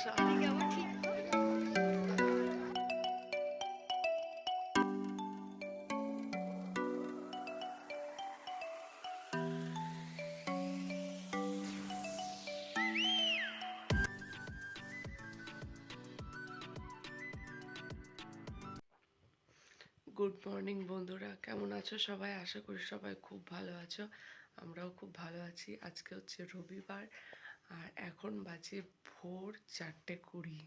Good morning বন্ধুরা। কেমন আছো সবাই? আশা করি সবাই খুব ভালো আছো। আমরাও খুব ভালো আছি। আজকে হচ্ছে রবিবার, আর এখন বাজে ভোর চারটে কুড়ি।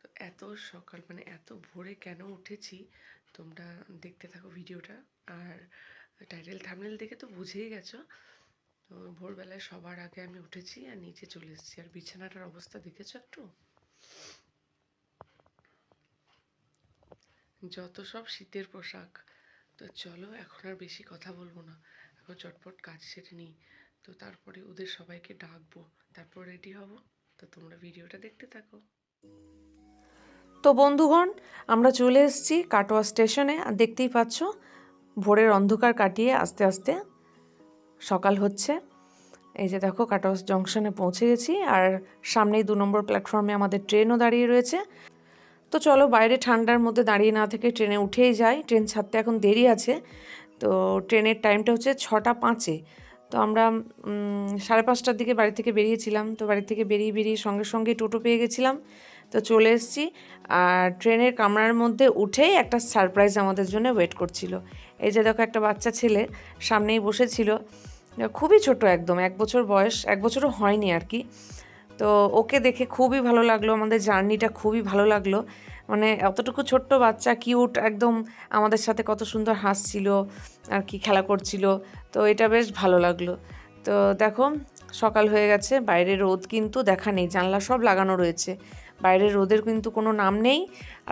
তো এত সকাল মানে এত ভোরে কেন উঠেছি তোমরা দেখতে থাকো ভিডিওটা। আর টাইটেল, থামনেল দেখে তো বুঝেই গেছো। তো ভোরবেলায় সবার আগে আমি উঠেছি আর নিচে চলে এসেছি। আর বিছানাটার অবস্থা দেখেছ একটু? যত সব শীতের পোশাক। তো চলো, এখন আর বেশি কথা বলব না। এখন চটপট কাজ সেরে নিই। তো তারপরে ওদের সবাইকে ডাকবো। তারপর রেডি হব। তো তোমরা ভিডিওটা দেখতে থাকো। তো বন্ধুগণ, আমরা চলে এসেছি কাটোয়া স্টেশনে। আর দেখতেই পাচ্ছ, ভোরের অন্ধকার কাটিয়ে আস্তে আস্তে সকাল হচ্ছে। এই যে দেখো, কাটোয়া জংশনে পৌঁছে গেছি। আর সামনেই দু নম্বর প্ল্যাটফর্মে আমাদের ট্রেনও দাঁড়িয়ে রয়েছে। তো চলো, বাইরে ঠান্ডার মধ্যে দাঁড়িয়ে না থেকে ট্রেনে উঠেই যাই। ট্রেন ছাড়তে এখন দেরি আছে। তো ট্রেনের টাইমটা হচ্ছে ছটা পাঁচে। তো আমরা সাড়ে পাঁচটার দিকে বাড়ি থেকে বেরিয়েছিলাম। তো বাড়ি থেকে বেরিয়ে বেরিয়ে সঙ্গে সঙ্গে টোটো পেয়ে গেছিলাম। তো চলে এসেছি। আর ট্রেনের কামরার মধ্যে উঠেই একটা সারপ্রাইজ আমাদের জন্য ওয়েট করছিল। এই যে দেখো একটা বাচ্চা ছেলে সামনেই বসেছিল। খুবই ছোট একদম, এক বছর বয়স, এক বছরও হয়নি আর কি। তো ওকে দেখে খুবই ভালো লাগল, আমাদের জার্নিটা খুবই ভালো লাগল। মানে অতটুকু ছোট্ট বাচ্চা কিউট একদম আমাদের সাথে কত সুন্দর হাসছিল, আর কি খেলা করছিল, তো এটা বেশ ভালো লাগল। তো দেখো, সকাল হয়ে গেছে, বাইরে রোদ কিন্তু দেখা নেই, জানলা সব লাগানো রয়েছে, বাইরে রোদের কিন্তু কোনো নাম নেই,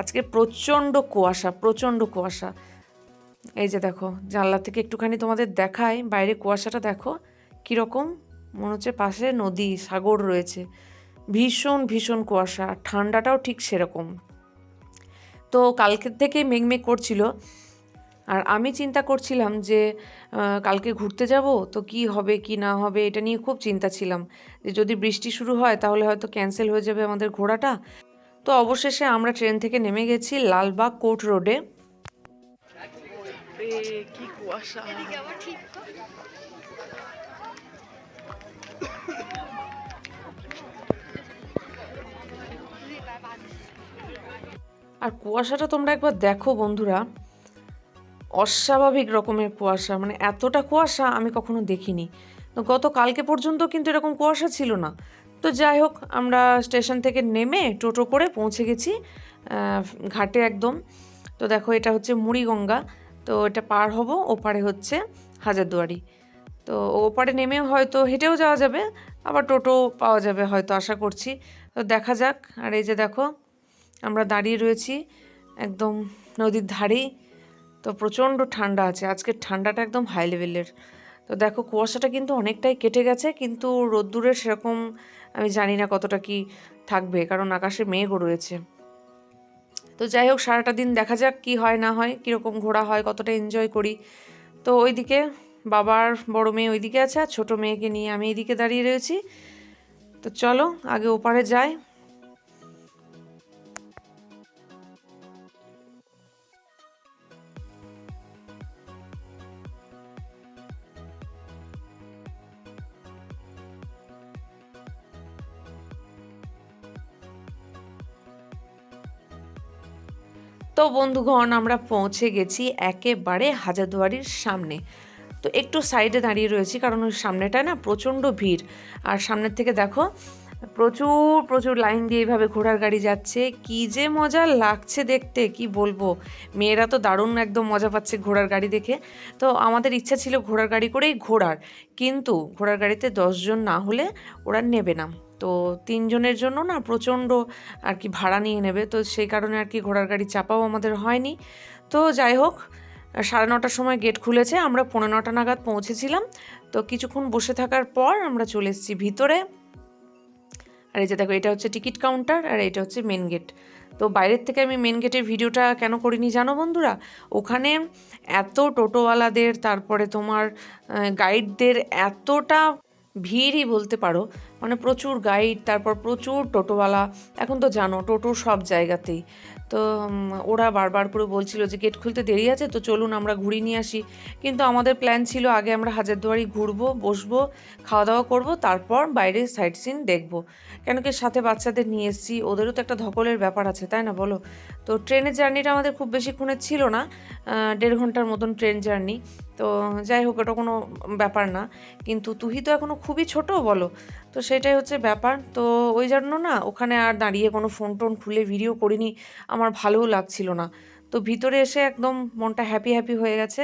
আজকে প্রচণ্ড কুয়াশা প্রচণ্ড কুয়াশা। এই যে দেখো, জানলা থেকে একটুখানি তোমাদের দেখায় বাইরে কুয়াশাটা দেখো, কীরকম, মনে হচ্ছে পাশে নদী, সাগর রয়েছে, ভীষণ ভীষণ কুয়াশা ঠান্ডাটাও ঠিক সেরকম। তো কালকের থেকে মেঘমেঘ করছিল। আর আমি চিন্তা করছিলাম যে কালকে ঘুরতে যাব তো কি হবে কি না হবে এটা নিয়ে খুব চিন্তা ছিলাম। যে যদি বৃষ্টি শুরু হয় তাহলে হয়তো ক্যান্সেল হয়ে যাবে আমাদের ঘোড়াটা। তো অবশেষে আমরা ট্রেন থেকে নেমে গেছি লালবাগ কোর্ট রোডে। কি কুয়াশা। আর কুয়াশাটা তোমরা একবার দেখো বন্ধুরা। অস্বাভাবিক রকমের কুয়াশা মানে এতটা কুয়াশা আমি কখনো দেখিনি। তো গত কালকে পর্যন্ত কিন্তু এরকম কুয়াশা ছিল না। তো যাই হোক, আমরা স্টেশন থেকে নেমে টোটো করে পৌঁছে গেছি ঘাটে একদম। তো দেখো, এটা হচ্ছে মুড়িগঙ্গা। তো এটা পার হব, ওপারে হচ্ছে হাজারদুয়ারি। তো ওপারে নেমেও হয়তো হেঁটেও যাওয়া যাবে, আবার টোটো পাওয়া যাবে হয়তো, আশা করছি। তো দেখা যাক, আর এই যে দেখো আমরা দাঁড়িয়ে রয়েছি একদম নদীর ধারেই। তো প্রচণ্ড ঠান্ডা আছে। আজকের ঠান্ডাটা একদম হাই লেভেলের তো দেখো, কুয়াশাটা কিন্তু অনেকটাই কেটে গেছে, কিন্তু রোদ্দুরে সেরকম আমি জানি না কতটা কি থাকবে, কারণ আকাশে মেঘও রয়েছে। তো যাই হোক, সারাটা দিন দেখা যাক কি হয় না হয়, কীরকম ঘোরা হয়, কতটা এনজয় করি। তো ওইদিকে বাবার বড় মেয়ে ওইদিকে আছে আর ছোটো মেয়েকে নিয়ে আমি এইদিকে দাঁড়িয়ে রয়েছি। তো চলো, আগে ওপারে যাই। তো বন্ধুগণ, আমরা পৌঁছে গেছি একেবারে হাজারদুয়ারির সামনে। তো একটু সাইডে দাঁড়িয়ে রয়েছি, কারণ ওই সামনেটায় না প্রচণ্ড ভিড়। আর সামনের থেকে দেখো, প্রচুর প্রচুর লাইন দিয়ে এইভাবে ঘোড়ার গাড়ি যাচ্ছে। কি যে মজা লাগছে দেখতে, কি বলব? মেয়েরা তো দারুণ একদম মজা পাচ্ছে ঘোড়ার গাড়ি দেখে। তো আমাদের ইচ্ছা ছিল ঘোড়ার গাড়ি করেই ঘোড়ার, কিন্তু ঘোড়ার গাড়িতে দশজন না হলে ওরা নেবে না। তো তিনজনের জন্য না প্রচণ্ড আর কি ভাড়া নিয়ে নেবে। তো সেই কারণে আর কি ঘোড়ার গাড়ি চাপাও আমাদের হয়নি। তো যাই হোক, সাড়ে নটার সময় গেট খুলেছে, আমরা পনেরো নটা নাগাদ পৌঁছেছিলাম। তো কিছুক্ষণ বসে থাকার পর আমরা চলে এসেছি ভিতরে। আর এই যে দেখো, এটা হচ্ছে টিকিট কাউন্টার আর এটা হচ্ছে মেন গেট। তো বাইরের থেকে আমি মেন গেটের ভিডিওটা কেন করিনি জানো বন্ধুরা? ওখানে এত টোটোওয়ালাদের, তারপরে তোমার গাইডদের এতটা ভিড়ই বলতে পারো। মানে প্রচুর গাইড তারপর প্রচুর টোটোওয়ালা। এখন তো জানো, টোটো সব জায়গাতেই। তো ওরা বারবার করে বলছিল যে গেট খুলতে দেরি আছে, তো চলুন আমরা ঘুরিয়ে নিয়ে আসি। কিন্তু আমাদের প্ল্যান ছিল আগে আমরা হাজারদুয়ারি ঘুরবো, বসবো খাওয়া দাওয়া করব, তারপর বাইরে সাইট সিন দেখব। কেন কি সাথে বাচ্চাদের নিয়ে এসেছি, ওদেরও তো একটা ধকলের ব্যাপার আছে, তাই না বলো? তো ট্রেনের জার্নিটা আমাদের খুব বেশিক্ষণের ছিল না দেড় ঘণ্টার মতন ট্রেন জার্নি। তো যাই হোক, ওটা কোনো ব্যাপার না। কিন্তু তুহি তো এখনও খুবই ছোট, বলো? তো সেটাই হচ্ছে ব্যাপার। তো ওই জন্য না, ওখানে আর দাঁড়িয়ে কোনো ফোন টোন খুলে ভিডিও করিনি। আমার ভালোও লাগছিল না। তো ভিতরে এসে একদম মনটা হ্যাপি হ্যাপি হয়ে গেছে।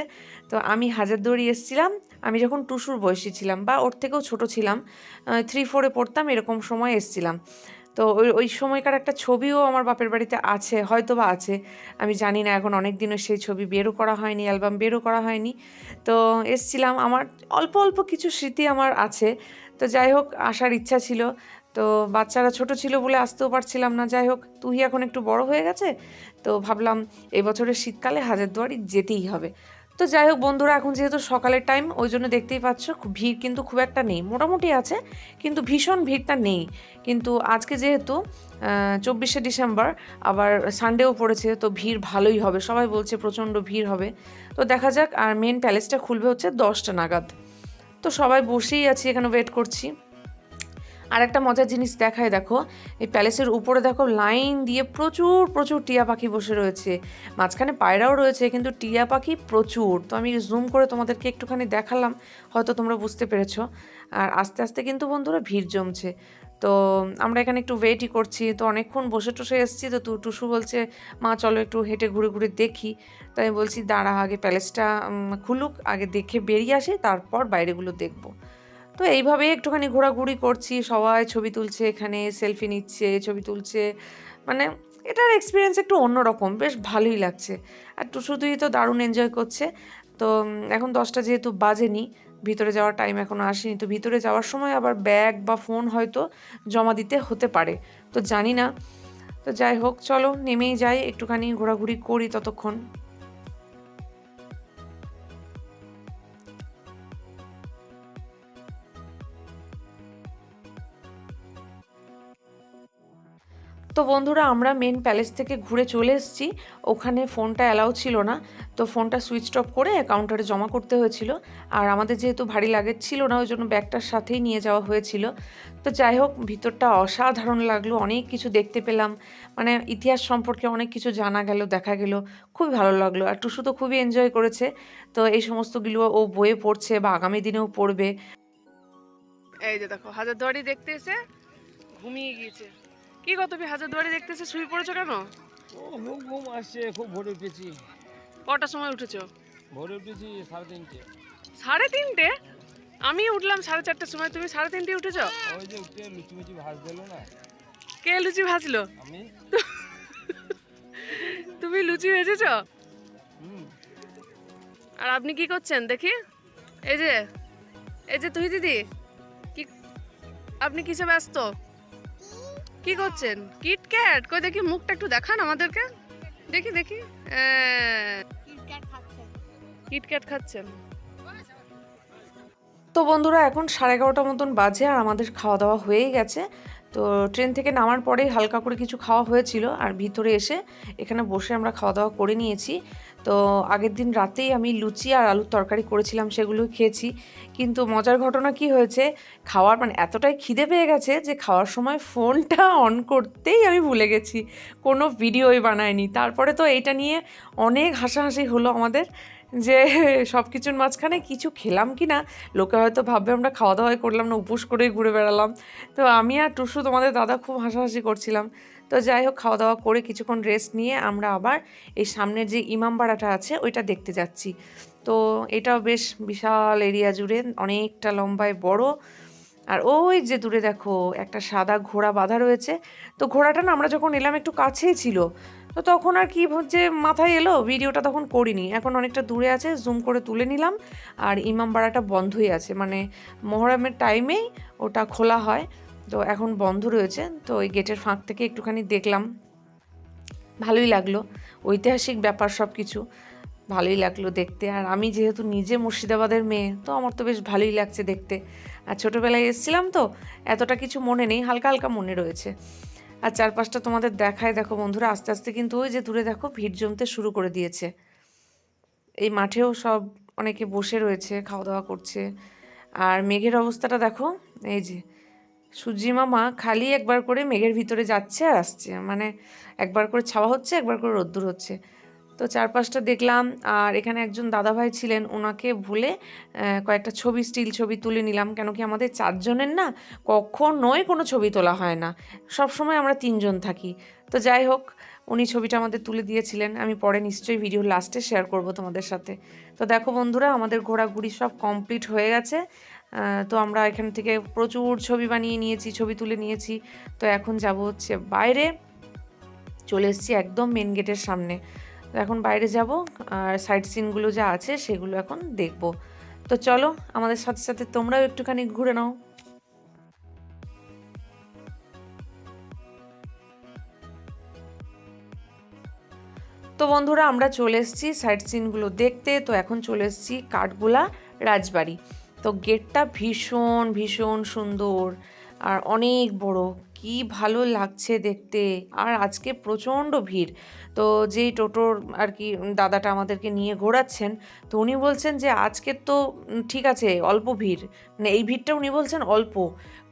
তো আমি হাজারদুয়ারি এসেছিলাম। আমি যখন টুসুর বয়সী ছিলাম বা ওর থেকেও ছোট ছিলাম থ্রি ফোরে পড়তাম, এরকম সময় এসেছিলাম। তো ওই ওই সময়কার একটা ছবিও আমার বাপের বাড়িতে আছে হয়তো বা আছে। আমি জানি না এখন অনেক দিনও সেই ছবি বেরও করা হয়নি, অ্যালবাম বেরও করা হয়নি। তো এসছিলাম, আমার অল্প অল্প কিছু স্মৃতি আমার আছে। তো যাই হোক, আসার ইচ্ছা ছিল। তো বাচ্চারা ছোট ছিল বলে আসতেও পারছিলাম না। যাই হোক, তুই এখন একটু বড় হয়ে গেছে, তো ভাবলাম এবছরের শীতকালে হাজারদুয়ারি যেতেই হবে। তো যাই হোক, বন্ধুরা, এখন যেহেতু সকালের টাইম ওই জন্য দেখতেই পাচ্ছ ভিড় কিন্তু খুব একটা নেই। মোটামুটি আছে, কিন্তু ভীষণ ভিড়টা নেই। কিন্তু আজকে যেহেতু চব্বিশে ডিসেম্বর, আবার সানডেও পড়েছে, তো ভিড় ভালোই হবে। সবাই বলছে প্রচণ্ড ভিড় হবে। তো দেখা যাক, আর মেন প্যালেসটা খুলবে হচ্ছে দশটা নাগাদ। তো সবাই বসেই আছি, এখানে ওয়েট করছি। আর একটা মজার জিনিস দেখায় দেখো, এই প্যালেসের উপরে দেখো লাইন দিয়ে প্রচুর প্রচুর টিয়া পাখি বসে রয়েছে। মাঝখানে পায়রাও রয়েছে, কিন্তু টিয়া পাখি প্রচুর। তো আমি জুম করে তোমাদেরকে একটুখানি দেখালাম, হয়তো তোমরা বুঝতে পেরেছ। আর আস্তে আস্তে কিন্তু বন্ধুরা ভিড় জমছে। তো আমরা এখানে একটু ওয়েটই করছি, তো অনেকক্ষণ বসে টসে এসেছি, তো তু- টুসু বলছে, মা, চলো একটু হেঁটে ঘুরে ঘুরে দেখি। তাই আমি বলছি, দাঁড়া, আগে প্যালেসটা খুলুক, আগে দেখে বেরিয়ে আসি, তারপর বাইরেগুলো দেখব। তো এইভাবেই একটুখানি ঘোরাঘুরি করছি। সবাই ছবি তুলছে, এখানে সেলফি নিচ্ছে, ছবি তুলছে। মানে এটার এক্সপিরিয়েন্স একটু অন্যরকম, বেশ ভালোই লাগছে। আর টুসু তুই তো দারুণ এনজয় করছে। তো এখন দশটা যেহেতু বাজেনি, ভিতরে যাওয়ার টাইম এখনও আসেনি, তো ভিতরে যাওয়ার সময় আবার ব্যাগ বা ফোন হয়তো জমা দিতে হতে পারে। তো জানি না। তো যাই হোক, চলো, নেমেই যাই, একটুখানি ঘোরাঘুরি করি ততক্ষণ। তো বন্ধুরা, আমরা মেন প্যালেস থেকে ঘুরে চলে এসেছি। ওখানে ফোনটা অ্যালাউ ছিল না, তো ফোনটা সুইচ অফ করে কাউন্টারে জমা করতে হয়েছিল। আর আমাদের যেহেতু ভারী লাগেজ ছিল না, ওই জন্য ব্যাগটার সাথেই নিয়ে যাওয়া হয়েছিল। তো যাই হোক, ভিতরটা অসাধারণ লাগল, অনেক কিছু দেখতে পেলাম। মানে ইতিহাস সম্পর্কে অনেক কিছু জানা গেল, দেখা গেল, খুবই ভালো লাগল। আর টুসু তো খুবই এনজয় করেছে। তো এই সমস্তগুলো ও বইয়ে পড়ছে বা আগামী দিনেও পড়বে। এই যে দেখো, হাজারদুয়ারি দেখতে এসে ঘুমিয়ে গিয়েছে। কি গো তুমি হাজারদুয়ারি দেখতে এসে শুয়ে পড়েছো কেন? ও ঘুম ঘুম আসছে খুব ভোরে উঠেছি। কটার সময় উঠেছো? ভোরে উঠেছি সাড়ে তিনটে। সাড়ে তিনটে? আমি উঠলাম সাড়ে চারটের সময়। তুমি সাড়ে তিনটে উঠেছো? ওই যে উঠে লুচি মুচি ভাজ দিল না? কে লুচি ভাজলো? আমি? তুমি লুচি ভেজেছো? আর আপনি কি করছেন? দেখি। এই যে এই যে তুই দিদি কি আপনি কিসে ব্যস্ত? কি করছেন? কিটক্যাট কই দেখি মুখটা একটু দেখান আমাদেরকে। দেখি দেখি। কিটক্যাট খাচ্ছেন। তো বন্ধুরা এখন সাড়ে এগারোটার মতন বাজে আর আমাদের খাওয়া দাওয়া হয়েই গেছে। তো ট্রেন থেকে নামার পরেই হালকা করে কিছু খাওয়া হয়েছিল আর ভিতরে এসে এখানে বসে আমরা খাওয়া দাওয়া করে নিয়েছি। তো আগের দিন রাতেই আমি লুচি আর আলুর তরকারি করেছিলাম, সেগুলোই খেয়েছি। কিন্তু মজার ঘটনা কি হয়েছে, খাওয়ার মানে এতটাই খিদে পেয়ে গেছে যে খাওয়ার সময় ফোনটা অন করতেই আমি ভুলে গেছি। কোনো ভিডিওই বানায়নি তারপরে তো এইটা নিয়ে অনেক হাসাহাসি হলো আমাদের যে সব কিছুর মাঝখানে কিছু খেলাম কি না, লোকে হয়তো ভাববে আমরা খাওয়া দাওয়াই করলাম না, উপোস করেই ঘুরে বেড়ালাম। তো আমি আর টুসু, তোমাদের দাদা খুব হাসাহাসি করছিলাম। তো যাই হোক, খাওয়া দাওয়া করে কিছুক্ষণ রেস্ট নিয়ে আমরা আবার এই সামনের যে ইমামবাড়াটা আছে, ওইটা দেখতে যাচ্ছি। তো এটাও বেশ বিশাল এরিয়া জুড়ে, অনেকটা লম্বায় বড়। আর ওই যে দূরে দেখো, একটা সাদা ঘোড়া বাঁধা রয়েছে। তো ঘোড়াটা না, আমরা যখন এলাম একটু কাছেই ছিল, তো তখন আর কি যে মাথায় এলো ভিডিওটা তখন করিনি। এখন অনেকটা দূরে আছে জুম করে তুলে নিলাম। আর ইমামবাড়াটা বন্ধই আছে মানে মহরমের টাইমেই ওটা খোলা হয়। তো এখন বন্ধ রয়েছে, তো ওই গেটের ফাঁক থেকে একটুখানি দেখলাম। ভালোই লাগল, ঐতিহাসিক ব্যাপার সব কিছু ভালোই লাগল দেখতে। আর আমি যেহেতু নিজে মুর্শিদাবাদের মেয়ে, তো আমার তো বেশ ভালোই লাগছে দেখতে। আর ছোটোবেলায় এসেছিলাম তো, এতটা কিছু মনে নেই, হালকা হালকা মনে রয়েছে। আর চারপাশটা তোমাদের দেখায় দেখো বন্ধুরা, আস্তে আস্তে কিন্তু ওই যে দূরে দেখো ভিড় জমতে শুরু করে দিয়েছে। এই মাঠেও সব অনেকে বসে রয়েছে, খাওয়া দাওয়া করছে। আর মেঘের অবস্থাটা দেখো, এই যে সূর্যি মামা খালি একবার করে মেঘের ভিতরে যাচ্ছে আর আসছে। মানে একবার করে ছাওয়া হচ্ছে, একবার করে রোদ্দুর হচ্ছে। তো চারপাশটা দেখলাম আর এখানে একজন দাদাভাই ছিলেন ওনাকে ভুলে কয়েকটা ছবি, স্টিল ছবি তুলে নিলাম। কেন কি আমাদের চারজনের না কখনোই কোনো ছবি তোলা হয় না। সব সময় আমরা তিনজন থাকি। তো যাই হোক, উনি ছবিটা আমাদের তুলে দিয়েছিলেন। আমি পরে নিশ্চয়ই ভিডিও লাস্টে শেয়ার করব তোমাদের সাথে। তো দেখো বন্ধুরা, আমাদের ঘোরাঘুরি সব কমপ্লিট হয়ে গেছে। তো আমরা এখান থেকে প্রচুর ছবি বানিয়ে নিয়েছি, ছবি তুলে নিয়েছি। তো এখন যাব হচ্ছে বাইরে। চলে এসেছি একদম মেন গেটের সামনে। এখন বাইরে যাব, আর সাইড সিনগুলো যা আছে সেগুলো এখন দেখব। তো চলো, আমাদের সাথে সাথে তোমরাও একটুখানি ঘুরে নাও। তো বন্ধুরা, আমরা চলে এসেছি সাইড সিনগুলো দেখতে। তো এখন চলে এসেছি কাঠগোলা রাজবাড়ি। তো গেটটা ভীষণ ভীষণ সুন্দর আর অনেক বড়। কি ভালো লাগছে দেখতে। আর আজকে প্রচণ্ড ভিড়। তো যেই টোটোর আর কি দাদাটা আমাদেরকে নিয়ে ঘোরাচ্ছেন, তো উনি বলছেন যে আজকে তো ঠিক আছে, অল্প ভিড়। মানে এই ভিড়টা উনি বলছেন অল্প।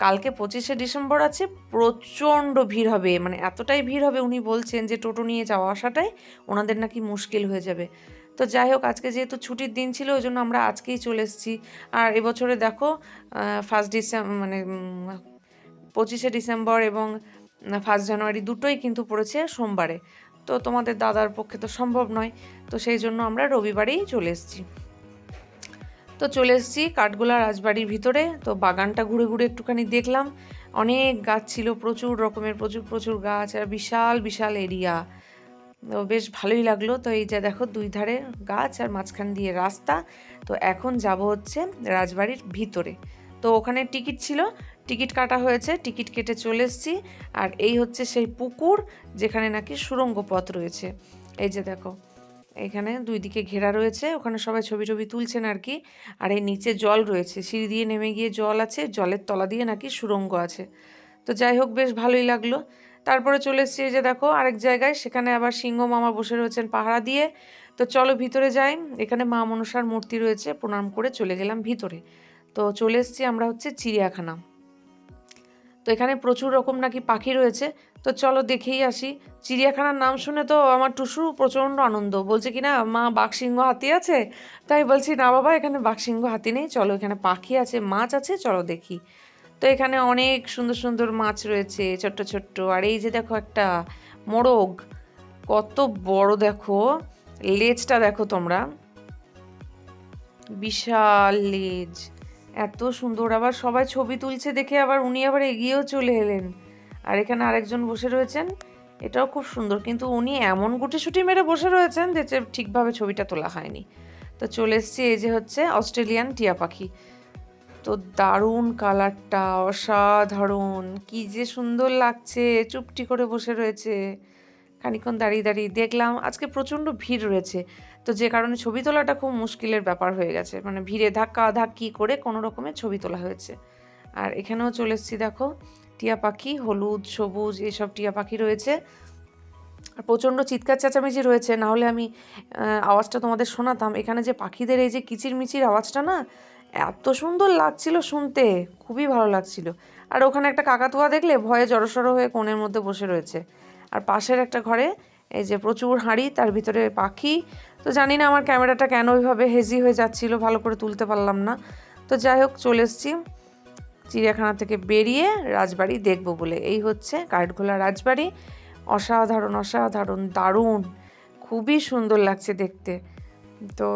কালকে পঁচিশে ডিসেম্বর আছে, প্রচণ্ড ভিড় হবে। মানে এতটাই ভিড় হবে উনি বলছেন যে টোটো নিয়ে যাওয়া আসাটাই ওনাদের নাকি মুশকিল হয়ে যাবে। তো যাই হোক, আজকে যেহেতু ছুটির দিন ছিল, ওই জন্য আমরা আজকেই চলে এসেছি। আর এবছরে দেখো ফার্স্ট ডিসেম্বর মানে পঁচিশে ডিসেম্বর এবং ফার্স্ট জানুয়ারি দুটোই কিন্তু পড়েছে সোমবারে। তো তোমাদের দাদার পক্ষে তো সম্ভব নয়, তো সেই জন্য আমরা রবিবারেই চলে এসেছি। তো চলে এসেছি কাঠগোলা রাজবাড়ির ভিতরে, তো বাগানটা ঘুরে ঘুরে একটুখানি দেখলাম। অনেক গাছ ছিল, প্রচুর রকমের, প্রচুর প্রচুর গাছ, আর বিশাল বিশাল এরিয়া। তো বেশ ভালোই লাগল। তো এই যে দেখো দুই ধারে গাছ আর মাঝখান দিয়ে রাস্তা। তো এখন যাব হচ্ছে রাজবাড়ির ভিতরে। তো ওখানে টিকিট ছিল, টিকিট কাটা হয়েছে, টিকিট কেটে চলে এসেছি। আর এই হচ্ছে সেই পুকুর যেখানে নাকি সুড়ঙ্গ পথ রয়েছে। এই যে দেখো, এখানে দুই দিকে ঘেরা রয়েছে, ওখানে সবাই ছবি টবি তুলছেন আর কি। আর এই নিচে জল রয়েছে, সিঁড়ি দিয়ে নেমে গিয়ে জল আছে, জলের তলা দিয়ে নাকি সুড়ঙ্গ আছে। তো যাই হোক, বেশ ভালোই লাগল। তারপরে চলে এসেছি যে দেখো, আরেক জায়গায়। সেখানে আবার সিংহ মামা বসে রয়েছেন পাহারা দিয়ে। তো চলো ভিতরে যাই। এখানে মা মনসার মূর্তি রয়েছে, প্রণাম করে চলে গেলাম ভিতরে। তো চলে এসেছি আমরা হচ্ছে চিড়িয়াখানা। তো এখানে প্রচুর রকম নাকি পাখি রয়েছে। তো চলো দেখেই আসি। চিড়িয়াখানার নাম শুনে তো আমার টুসু প্রচণ্ড আনন্দ। বলছে কি না, মা বাঘসিংহ হাতি আছে? তাই বলছি, না বাবা, এখানে বাঘসিংহ হাতি নেই। চলো এখানে পাখি আছে, মাছ আছে, চলো দেখি। তো এখানে অনেক সুন্দর সুন্দর মাছ রয়েছে, ছোট্ট ছোট্ট। আর এই যে দেখো একটা মোরগ, কত বড় দেখো, লেজটা দেখো তোমরা। বিশাল লেজ, এত সুন্দর। আবার সবাই ছবি তুলছে দেখে আবার উনি আবার এগিয়েও চলে এলেন। আর এখানে আরেকজন বসে রয়েছেন, এটাও খুব সুন্দর। কিন্তু উনি এমন গুটিসুটি মেরে বসে রয়েছেন যে ঠিকভাবে ছবিটা তোলা হয়নি। তো চলে এসছি এই যে হচ্ছে অস্ট্রেলিয়ান টিয়া পাখি। তো দারুণ কালারটা, অসাধারণ। কি যে সুন্দর লাগছে। চুপটি করে বসে রয়েছে। খানিক্ষণ দাঁড়িয়ে দাঁড়িয়ে দেখলাম আজকে প্রচণ্ড ভিড় রয়েছে। তো যে কারণে ছবি তোলাটা খুব মুশকিলের ব্যাপার হয়ে গেছে। মানে ভিড়ে ধাক্কা ধাক্কি করে কোনো রকমের ছবি তোলা হয়েছে। আর এখানেও চলে এসেছি দেখো, টিয়া পাখি, হলুদ, সবুজ এইসব টিয়া পাখি রয়েছে। আর প্রচণ্ড চিৎকার চেঁচামেচি রয়েছে। না হলে আমি আওয়াজটা তোমাদের শোনাতাম। এখানে যে পাখিদের এই যে কিচিরমিচির আওয়াজটা না এত সুন্দর লাগছিল শুনতে, খুবই ভালো লাগছিল। আর ওখানে একটা কাকাতুয়া দেখলে ভয়ে জড়সড় হয়ে কোণের মধ্যে বসে রয়েছে। আর পাশের একটা ঘরে এই যে প্রচুর হাঁড়ি, তার ভিতরে পাখি, তো জানি না আমার ক্যামেরাটা কেন ওইভাবে হেজি হয়ে যাচ্ছিল, ভালো করে তুলতে পারলাম না। তো যাই হোক, চলে এসছি চিড়িয়াখানা থেকে বেরিয়ে রাজবাড়ি দেখব বলে। এই হচ্ছে কাঠগোলা রাজবাড়ি। অসাধারণ অসাধারণ, দারুণ, খুবই সুন্দর লাগছে দেখতে। তো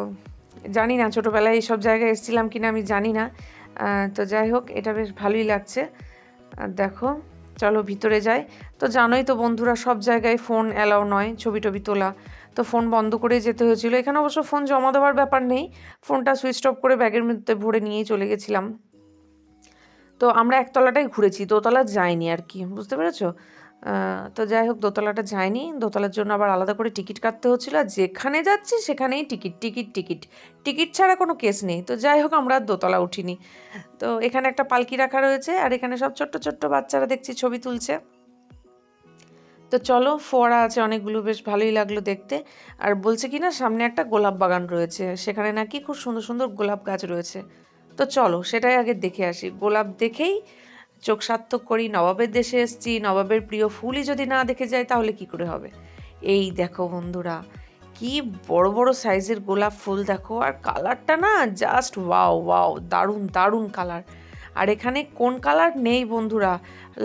জানি না, ছোটোবেলায় এইসব জায়গায় এসেছিলাম কিনা আমি জানি না। তো যাই হোক, এটা বেশ ভালোই লাগছে। দেখো, চলো ভিতরে যাই। তো জানোই তো বন্ধুরা, সব জায়গায় ফোন অ্যালাউ নয়, ছবি টবি তোলা। তো ফোন বন্ধ করে যেতে হয়েছিল। এখানে অবশ্য ফোন জমা দেওয়ার ব্যাপার নেই। ফোনটা সুইচ অফ করে ব্যাগের মধ্যে ভরে নিয়েই চলে গেছিলাম। তো আমরা একতলাটাই ঘুরেছি, দোতলা যাইনি আর কি, বুঝতে পেরেছ? তো যাই হোক, দোতলাটা যায়নি দোতলার জন্য আবার আলাদা করে টিকিট কাটতে হচ্ছিল। আর যেখানে যাচ্ছি, সেখানেই টিকিট টিকিট টিকিট। টিকিট ছাড়া কোনো কেস নেই। তো যাই হোক, আমরা দোতলা উঠিনি। তো এখানে একটা পালকি রাখা রয়েছে, আর এখানে সব ছোট্ট ছোট্ট বাচ্চারা দেখছি ছবি তুলছে। তো চলো, ফোয়ারা আছে অনেকগুলো, বেশ ভালোই লাগল দেখতে। আর বলছে কি না, সামনে একটা গোলাপ বাগান রয়েছে। সেখানে নাকি খুব সুন্দর সুন্দর গোলাপ গাছ রয়েছে। তো চলো, সেটাই আগে দেখে আসি। গোলাপ দেখেই চোখ সার্থক করি, নবাবের দেশে এসেছি, নবাবের প্রিয় ফুলই যদি না দেখে যায় তাহলে কি করে হবে? এই দেখো বন্ধুরা, কি বড় বড় সাইজের গোলাপ ফুল দেখো, আর কালারটা না জাস্ট ওয়াও ওয়াও দারুণ দারুণ কালার আর এখানে কোন কালার নেই বন্ধুরা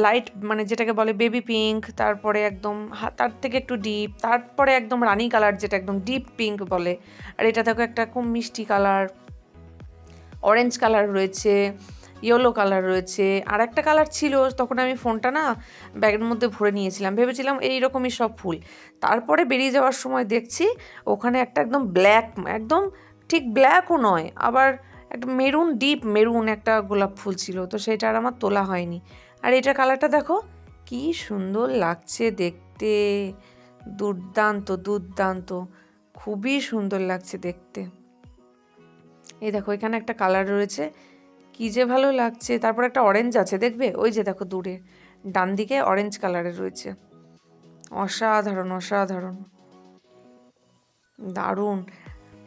লাইট মানে যেটাকে বলে বেবি পিঙ্ক তারপরে একদম তার থেকে একটু ডিপ তারপরে একদম রানি কালার যেটা একদম ডিপ পিঙ্ক বলে। আর এটা দেখো একটা খুব মিষ্টি কালার অরেঞ্জ কালার রয়েছে। ইয়েলো কালার রয়েছে। আর একটা কালার ছিল, তখন আমি ফোনটা না ব্যাগের মধ্যে ভরে নিয়েছিলাম। ভেবেছিলাম এই রকমই সব ফুল। তারপরে বেরিয়ে যাওয়ার সময় দেখছি ওখানে একটা একদম ব্ল্যাক, একদম ঠিক ব্ল্যাকও নয়, আবার একটা মেরুন, ডিপ মেরুন একটা গোলাপ ফুল ছিল, তো সেটা আর আমার তোলা হয়নি। আর এটা কালারটা দেখো, কি সুন্দর লাগছে দেখতে। দুর্দান্ত দুর্দান্ত, খুবই সুন্দর লাগছে দেখতে। এই দেখো, এখানে একটা কালার রয়েছে কি যে ভালো লাগছে। তারপর একটা অরেঞ্জ আছে, দেখবে? ওই যে দেখো দূরে। ডান দিকে অরেঞ্জ কালারের রয়েছে। অসাধারণ অসাধারণ। দারুণ।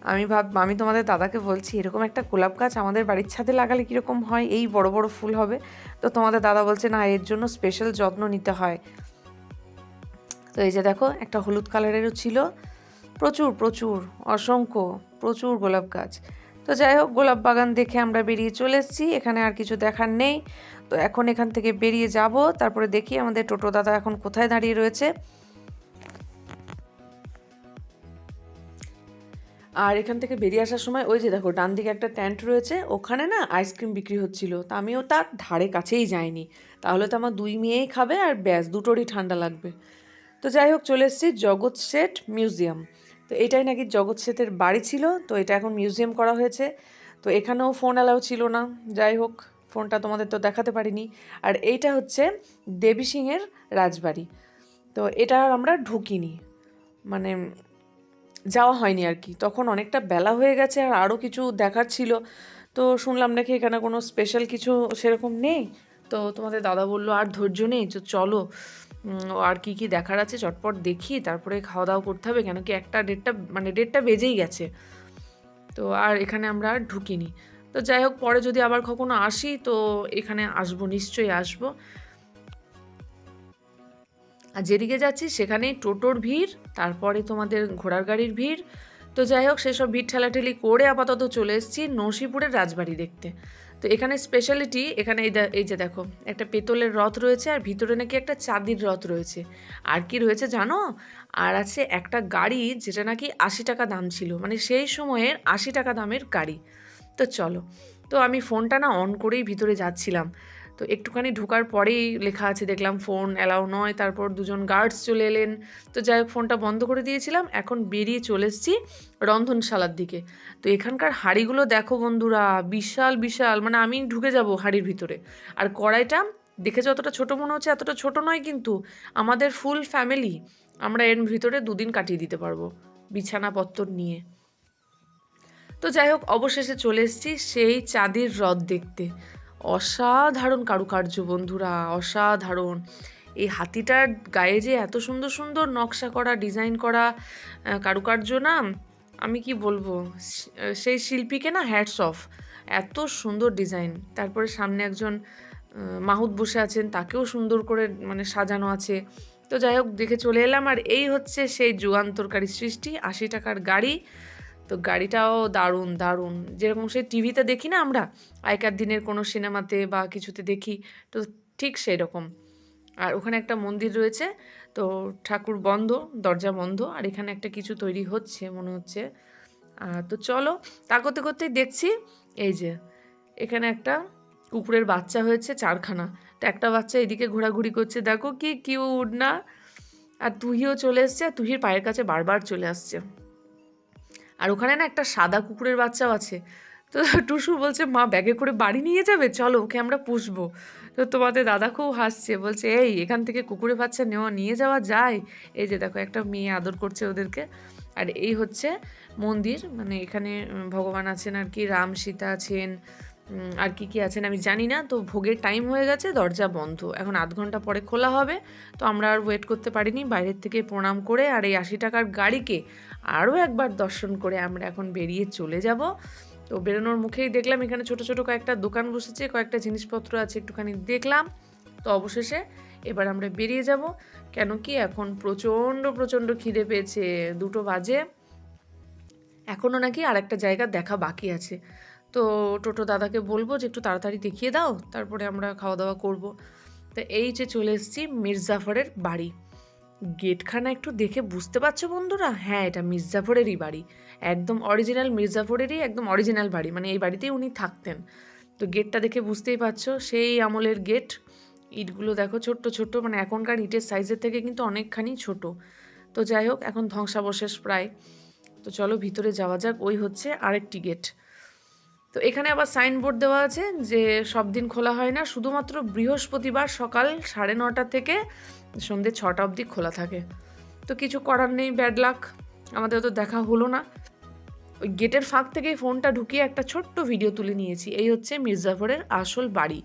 আমি ভাব, আমি তোমাদের দাদাকে বলছি, এরকম একটা গোলাপ গাছ আমাদের বাড়ির ছাদে লাগালে কীরকম হয়? এই বড় বড় ফুল হবে। তো তোমাদের দাদা বলছে, না, এর জন্য স্পেশাল যত্ন নিতে হয়। তো এই যে দেখো, একটা হলুদ কালারেরও ছিল। প্রচুর প্রচুর, অসংখ্য, প্রচুর গোলাপ গাছ। তো যাই হোক, গোলাপ বাগান দেখে আমরা বেরিয়ে চলে এসেছি। এখানে আর কিছু দেখার নেই। তো এখন এখান থেকে বেরিয়ে যাব। তারপরে দেখি আমাদের টোটো দাদা এখন কোথায় দাঁড়িয়ে রয়েছে। আর এখান থেকে বেরিয়ে আসার সময় ওই যে দেখো, ডান দিকে একটা ট্যান্ট রয়েছে। ওখানে না আইসক্রিম বিক্রি হচ্ছিল। তা আমিও তার ধারে কাছেই যাইনি। তাহলে তো আমার দুই মেয়েই খাবে আর ব্যাস, দুটোরই ঠান্ডা লাগবে। তো যাই হোক, চলে এসেছি জগৎ শেঠ মিউজিয়াম। তো এটাই নাকি জগৎ শেঠের বাড়ি ছিল, তো এটা এখন মিউজিয়াম করা হয়েছে। তো এখানেও ফোন অ্যালাউ ছিল না। যাই হোক ফোনটা তোমাদের তো দেখাতে পারিনি। আর এইটা হচ্ছে দেবী সিংয়ের রাজবাড়ি। তো এটা আমরা ঢুকিনি। মানে যাওয়া হয়নি আর কি। তখন অনেকটা বেলা হয়ে গেছে আর আরও কিছু দেখার ছিল। তো শুনলাম নাকি এখানে কোনো স্পেশাল কিছু সেরকম নেই। তো তোমাদের দাদা বলল, আর ধৈর্য নেই, তো চলো। আর কি কি দেখার আছে চটপট দেখি, তারপরে খাওয়া দাওয়া করতে হবে, কেন কি একটা ডেটটা মানে ডেটটা বেজেই গেছে। তো আর এখানে আমরা আর ঢুকিনি। তো যাই হোক, পরে যদি আবার কখনো আসি, তো এখানে আসব, নিশ্চয়ই আসব। আর যেদিকে যাচ্ছি, সেখানেই টোটোর ভিড়, তারপরে তোমাদের ঘোড়ার গাড়ির ভিড়। তো যাই হোক, সেসব ভিড় ঠেলাঠেলি করে আপাতত চলে এসেছি নসিপুরের রাজবাড়ি দেখতে। তো এখানে স্পেশালিটি এখানে এই যে দেখো, একটা পেতলের রথ রয়েছে আর ভিতরে নাকি একটা চাঁদির রথ রয়েছে। আর কি রয়েছে জানো? আর আছে একটা গাড়ি যেটা নাকি আশি টাকা দাম ছিল মানে সেই সময়ের আশি টাকা দামের গাড়ি। তো চলো, তো আমি ফোনটা না অন করেই ভিতরে যাচ্ছিলাম। তো একটুখানি ঢোকার পরেই লেখা আছে, দেখলাম ফোন অ্যালাউ নয়, তারপর দুজন গার্ডস চলে এলেন। তো যাই হোক ফোনটা বন্ধ করে দিয়েছিলাম, এখন বেরিয়ে চলে এসেছি রন্ধনশালার দিকে। তো এখানকার হাঁড়িগুলো দেখো বন্ধুরা, বিশাল বিশাল মানে আমি ঢুকে যাব হাঁড়ির ভিতরে। আর কড়াইটা দেখে যতটা ছোট মনে হচ্ছে, এতটা ছোট নয় কিন্তু আমাদের ফুল ফ্যামিলি আমরা এর ভিতরে দুদিন কাটিয়ে দিতে পারব বিছানাপত্তর নিয়ে। তো যাই হোক, অবশেষে চলে এসেছি সেই চাঁদির হ্রদ দেখতে। অসাধারণ কারুকার্য, বন্ধুরা। অসাধারণ। এই হাতিটার গায়ে যে এত সুন্দর সুন্দর নকশা করা, ডিজাইন করা কারুকার্য না, আমি কি বলব? সেই শিল্পীকে না হ্যাটস অফ এত সুন্দর ডিজাইন। তারপরে সামনে একজন মাহুত বসে আছেন, তাকেও সুন্দর করে মানে সাজানো আছে। তো যাই হোক, দেখে চলে এলাম। আর এই হচ্ছে সেই যুগান্তরকারী সৃষ্টি। আশি টাকার গাড়ি। তো গাড়িটাও দারুণ দারুণ। যেরকম সে টিভিতে দেখি না আমরা, আগেকার দিনের কোনো সিনেমাতে বা কিছুতে দেখি, তো ঠিক সেই রকম আর ওখানে একটা মন্দির রয়েছে, তো ঠাকুর বন্ধ, দরজা বন্ধ, আর এখানে একটা কিছু তৈরি হচ্ছে মনে হচ্ছে। তো চলো, তা করতে করতেই দেখছি, এই যে, এখানে একটা কুকুরের বাচ্চা হয়েছে, চারখানা। তো একটা বাচ্চা এদিকে ঘোরাঘুরি করছে, দেখো কি কিউট না? আর তুহিও চলে এসছে, আর তুহির পায়ের কাছে বারবার চলে আসছে। আর ওখানে না একটা সাদা কুকুরের বাচ্চাও আছে। তো টুসু বলছে, মা ব্যাগে করে বাড়ি নিয়ে যাবে? চলো, ওকে আমরা পুষবো। তো তোমাদের দাদা খুব হাসছে, বলছে, এই, এখান থেকে কুকুরের বাচ্চা নেওয়া, নিয়ে যাওয়া যায়? এই যে দেখো, একটা মেয়ে আদর করছে ওদেরকে। আর এই হচ্ছে মন্দির মানে এখানে ভগবান আছেন আর কি, রাম সীতা আছেন আর কি কি আছেন আমি জানি না, তো ভোগের টাইম হয়ে গেছে, দরজা বন্ধ। এখন আধ ঘণ্টা পরে খোলা হবে, তো আমরা আর ওয়েট করতে পারিনি, বাইরের থেকে প্রণাম করে আর এই আশি টাকার গাড়িকে আরও একবার দর্শন করে আমরা এখন বেরিয়ে চলে যাব। তো বেরোনোর মুখেই দেখলাম এখানে ছোট ছোট কয়েকটা দোকান বসেছে, কয়েকটা জিনিসপত্র আছে একটুখানি দেখলাম। তো অবশেষে এবার আমরা বেরিয়ে যাব, কেন কি এখন প্রচণ্ড প্রচণ্ড খিদে পেয়েছে, দুটো বাজে। এখনও নাকি আর একটা জায়গা দেখা বাকি আছে। তো টোটো দাদাকে বলব যে একটু তাড়াতাড়ি দেখিয়ে দাও, তারপরে আমরা খাওয়া দাওয়া করব। তো এই যে চলে এসেছি মির্জাফরের বাড়ি। গেটখানা একটু দেখে বুঝতে পারছ বন্ধুরা? হ্যাঁ এটা মির্জাফরেরই বাড়ি। একদম অরিজিনাল মির্জাফরেরই, একদম অরিজিনাল বাড়ি। মানে এই বাড়িতেই উনি থাকতেন। তো গেটটা দেখে বুঝতেই পারছ, সেই আমলের গেট। ইটগুলো দেখো ছোট্ট ছোট্ট মানে এখনকার ইটের সাইজের থেকে কিন্তু অনেকখানি ছোট। তো যাই হোক, এখন ধ্বংসাবশেষ প্রায়। তো চলো ভিতরে যাওয়া যাক, ওই হচ্ছে আরেকটি গেট। তো এখানে আবার সাইনবোর্ড দেওয়া আছে যে সব দিন খোলা হয় না, শুধুমাত্র বৃহস্পতিবার সকাল সাড়ে নটা থেকে সন্ধ্যে ছটা অবধি খোলা থাকে। তো কিছু করার নেই ব্যাড লাক আমাদের তো দেখা হলো না। ওই গেটের ফাঁক থেকেই ফোনটা ঢুকিয়ে একটা ছোট্ট ভিডিও তুলে নিয়েছি, এই হচ্ছে মির্জাফরের আসল বাড়ি।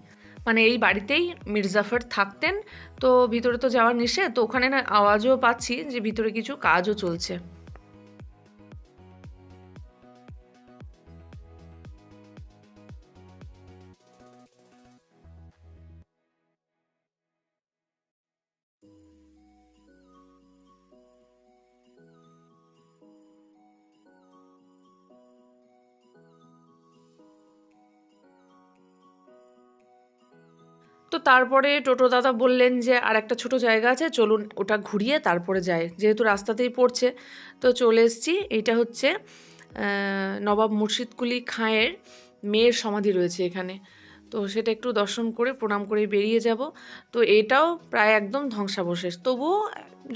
মানে এই বাড়িতেই মির্জাফর থাকতেন, তো ভিতরে তো যাওয়ার নিষেধ, তো ওখানে না আওয়াজও পাচ্ছি যে ভিতরে কিছু কাজও চলছে। তো তারপরে টোটো দাদা বললেন যে আর একটা ছোট জায়গা আছে, চলুন ওটা ঘুরিয়ে তারপরে যায় যেহেতু রাস্তাতেই পড়ছে, তো চলে এসেছি। এটা হচ্ছে নবাব মুর্শিদকুলি খাঁয়ের মেয়ের সমাধি রয়েছে এখানে। তো সেটা একটু দর্শন করে, প্রণাম করে বেরিয়ে যাব। তো এটাও প্রায় একদম ধ্বংসাবশেষ। তবুও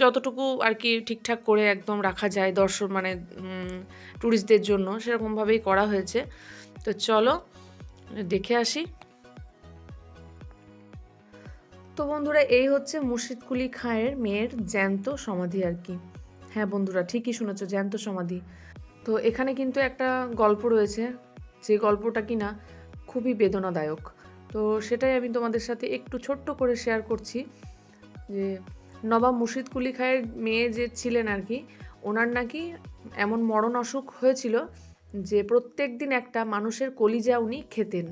যতটুকু আর কি ঠিকঠাক করে একদম রাখা যায় দর্শন মানে ট্যুরিস্টদের জন্য, সেরকমভাবেই করা হয়েছে। তো চলো, দেখে আসি। তো বন্ধুরা, এই হচ্ছে মুর্শিদকুলি খাঁয়ের মেয়ের জ্যান্ত সমাধি আর কি। হ্যাঁ বন্ধুরা, ঠিকই শুনেছো, জ্যান্ত সমাধি। তো এখানে কিন্তু একটা গল্প রয়েছে, যে গল্পটা কি না খুবই বেদনাদায়ক। তো সেটাই আমি তোমাদের সাথে একটু ছোট্ট করে শেয়ার করছি, যে নবাব মুর্শিদকুলি খাঁয়ের মেয়ে যে ছিলেন আর কি, ওনার নাকি এমন মরণ অসুখ হয়েছিল যে প্রত্যেক দিন একটা মানুষের কলিজা উনি খেতেন।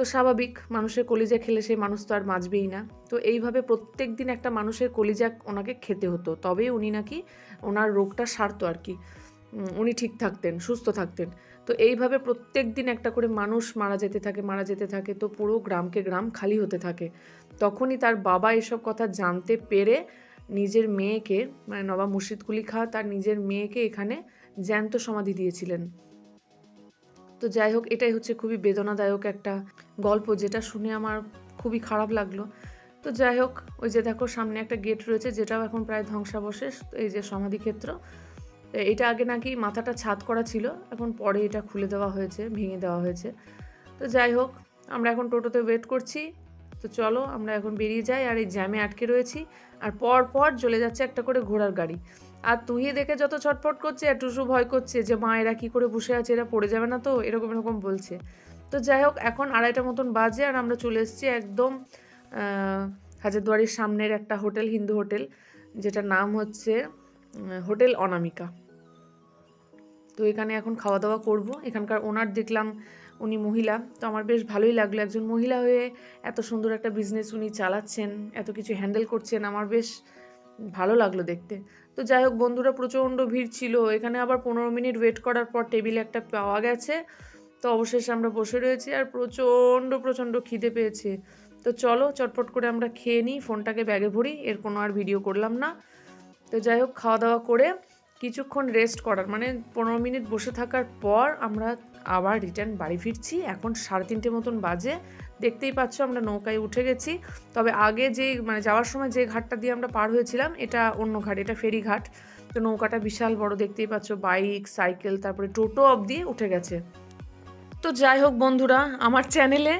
তো স্বাভাবিক, মানুষের কলিজা খেলে সেই মানুষ তো আর বাঁচবেই না। তো এইভাবে প্রত্যেক দিন একটা মানুষের কলিজা ওনাকে খেতে হতো। তবেই উনি নাকি ওনার রোগটা সারতো আর কি। উনি ঠিক থাকতেন, সুস্থ থাকতেন। তো এইভাবে প্রত্যেক দিন একটা করে মানুষ মারা যেতে থাকে, মারা যেতে থাকে, তো পুরো গ্রামকে গ্রাম খালি হতে থাকে। তখনই তার বাবা এসব কথা জানতে পেরে নিজের মেয়েকে মানে নবাব মুর্শিদকুলি খাঁ তার নিজের মেয়েকে এখানে জ্যান্ত সমাধি দিয়েছিলেন। তো যাই হোক, এটাই হচ্ছে খুবই বেদনাদায়ক একটা গল্প, যেটা শুনে আমার খুবই খারাপ লাগল। তো যাই হোক, ওই যে দেখো, সামনে একটা গেট রয়েছে, যেটাও এখন প্রায় ধ্বংসাবশেষ, এই যে সমাধিক্ষেত্র এটা আগে নাকি মাথাটা ছাদ করা ছিল, এখন পরে এটা খুলে দেওয়া হয়েছে, ভেঙে দেওয়া হয়েছে। তো যাই হোক, আমরা এখন টোটোতে ওয়েট করছি। তো চলো, আমরা এখন বেরিয়ে যাই, আর এই জ্যামে আটকে রয়েছি, আর পর পর চলে যাচ্ছে একটা করে ঘোড়ার গাড়ি। আর তুই দেখে যত ছটফট করছে আর টুসু ভয় করছে যে, মা, এরা কী করে বসে আছে? এরা পড়ে যাবে না তো? এরকম এরকম বলছে। তো যাই হোক, এখন আড়াইটা মতন বাজে আর আমরা চলে এসেছি একদম হাজারদুয়ারির সামনের একটা হোটেল, হিন্দু হোটেল, যেটার নাম হচ্ছে হোটেল অনামিকা। তো এখানে এখন খাওয়া দাওয়া করব। এখানকার ওনার দেখলাম, উনি মহিলা। তো আমার বেশ ভালোই লাগল একজন মহিলা হয়ে এত সুন্দর একটা বিজনেস উনি চালাচ্ছেন, এত কিছু হ্যান্ডেল করছেন। আমার বেশ ভালো লাগল দেখতে। তো যাই হোক, বন্ধুরা প্রচণ্ড ভিড় ছিল। এখানে আবার পনেরো মিনিট ওয়েট করার পর টেবিল একটা পাওয়া গেছে। তো অবশেষে আমরা বসে রয়েছি আর প্রচণ্ড প্রচণ্ড খিদে পেয়েছে। তো চলো, চটপট করে আমরা খেয়ে নিই, ফোনটাকে ব্যাগে ভরি, এর কোনো আর ভিডিও করলাম না। তো যাই হোক, খাওয়া দাওয়া করে কিছুক্ষণ রেস্ট করার মানে পনেরো মিনিট বসে থাকার পর আমরা আবার রিটার্ন বাড়ি ফিরছি। এখন সাড়ে তিনটে মতন বাজে। দেখতেই পাচ্ছ আমরা নৌকায় উঠে গেছি। তবে আগে যে মানে যাওয়ার সময় যে ঘাটটা দিয়ে আমরা পার হয়েছিলাম, এটা অন্য ঘাট, এটা ফেরি ঘাট তো নৌকাটা বিশাল বড়, দেখতেই পাচ্ছ বাইক সাইকেল তারপরে টোটো অবধি উঠে গেছে। তো যাই হোক বন্ধুরা, আমার চ্যানেলে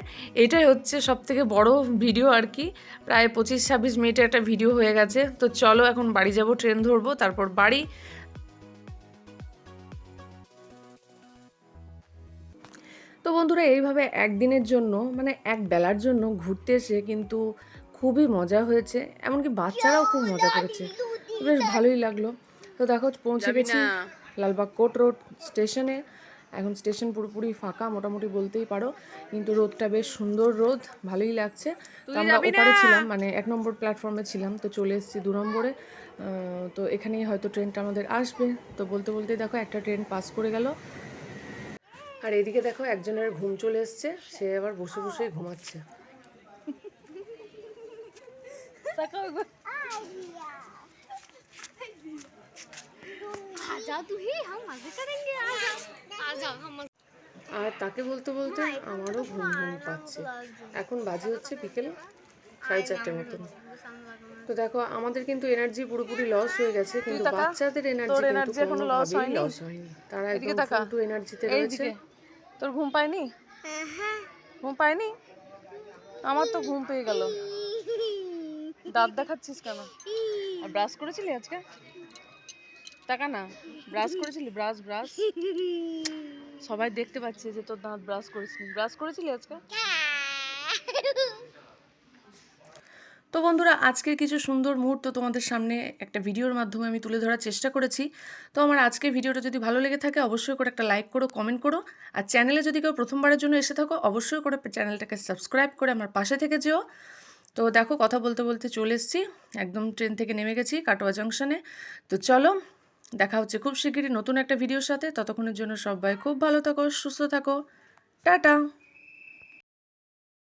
এটাই হচ্ছে সব থেকে বড় ভিডিও আর কি। প্রায় পঁচিশ ছাব্বিশ মিনিটের একটা ভিডিও হয়ে গেছে। তো চলো এখন বাড়ি যাব ট্রেন ধরবো, তারপর বাড়ি। তো বন্ধুরা এইভাবে একদিনের জন্য মানে এক বেলার জন্য ঘুরতে এসে কিন্তু খুবই মজা হয়েছে। এমনকি বাচ্চারাও খুব মজা করেছে। বেশ ভালোই লাগল। তো দেখো পৌঁছে গেছি লালবাগ কোট রোড স্টেশনে। এখন স্টেশন পুরোপুরি ফাঁকা মোটামুটি বলতেই পারো। কিন্তু রোদটা বেশ সুন্দর রোদ ভালোই লাগছে। তো আমরা ওপারে ছিলাম মানে এক নম্বর প্ল্যাটফর্মে ছিলাম। তো চলে এসেছি দু নম্বরে। তো এখানেই হয়তো ট্রেনটা আমাদের আসবে। তো বলতে বলতেই দেখো একটা ট্রেন পাস করে গেল। আর এদিকে দেখো একজনের ঘুম চলে এসছে সে আবার বসে বসেই ঘুমাচ্ছে। আর তাকে বলতে বলতে আমারও ঘুম ঘুম পাচ্ছে। এখন বাজে হচ্ছে বিকেল সাড়ে চারটে মতন। তো দেখো আমাদের কিন্তু এনার্জি পুরোপুরি লস হয়ে গেছে কিন্তু বাচ্চাদের এনার্জি এনার্জি কোনো লস হয়নি? তারা একটু এনার্জিতে রয়েছে। তোর ঘুম পায়নি? ঘুম পায়নি? আমার তো ঘুম পেয়ে গেল। দাঁত দেখাচ্ছিস কেন? আর ব্রাশ করেছিলি আজকে? টাকা না ব্রাশ করেছিলি? ব্রাশ ব্রাশ সবাই দেখতে পাচ্ছে যে তোর দাঁত ব্রাশ করেছিলি ব্রাশ করেছিলি আজকে? তো বন্ধুরা, আজকের কিছু সুন্দর মুহূর্ত তোমাদের সামনে একটা ভিডিওর মাধ্যমে আমি তুলে ধরার চেষ্টা করেছি। তো আমার আজকের ভিডিওটা যদি ভালো লেগে থাকে, অবশ্যই করে একটা লাইক করো, কমেন্ট করো। আর চ্যানেলে যদি কেউ প্রথমবারের জন্য এসে থাকো, অবশ্যই করে চ্যানেলটাকে সাবস্ক্রাইব করে আমার পাশে থেকে যেও। তো দেখো, কথা বলতে বলতে চলে এসেছি। একদম ট্রেন থেকে নেমে গেছি কাটোয়া জাংশনে। তো চলো, দেখা হচ্ছে খুব শিগগিরই নতুন একটা ভিডিওর সাথে। ততক্ষণের জন্য সবাই খুব ভালো থাকো, সুস্থ থাকো। টাটা!